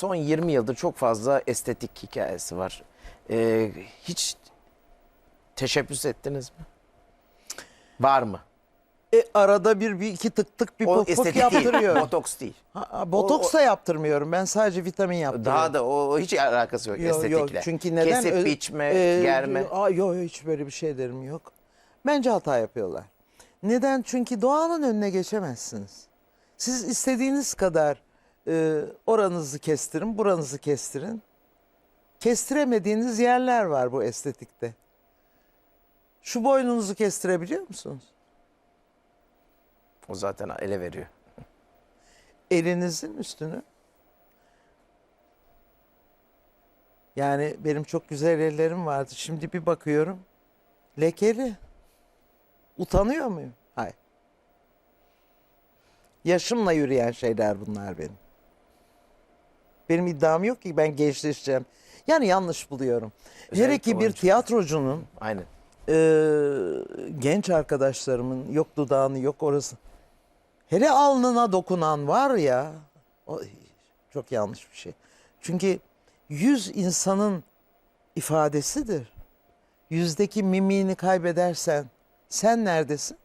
Son 20 yıldır çok fazla estetik hikayesi var. Ee, hiç teşebbüs ettiniz mi? Var mı? E, arada bir, bir iki tık tık bir O pop pop estetik değil, botoks değil. Ha, botoks da yaptırmıyorum. Ben sadece vitamin yaptırıyorum. Daha da o, o hiç alakası yok Yo, estetikle. çünkü neden? Kesip biçme, e, germe. Yok yok hiç böyle bir şeylerim yok. Bence hata yapıyorlar. Neden? Çünkü doğanın önüne geçemezsiniz. Siz istediğiniz kadar e, oranızı kestirin, buranızı kestirin. Kestiremediğiniz yerler var bu estetikte. Şu boynunuzu kestirebiliyor musunuz? O zaten ele veriyor. elinizin üstünü. Yani benim çok güzel ellerim vardı. Şimdi bir bakıyorum. Lekeli. Utanıyor muyum? Hayır. Yaşımla yürüyen şeyler bunlar benim. Benim iddiam yok ki ben gençleşeceğim. Yani yanlış buluyorum. Hele Özellikle ki bir tiyatrocunun Aynen. ee, genç arkadaşlarımın yok dudağını yok orası. Hele alnına dokunan var ya o çok yanlış bir şey. Çünkü yüz insanın ifadesidir. Yüzdeki mimiğini kaybedersen sen neredesin?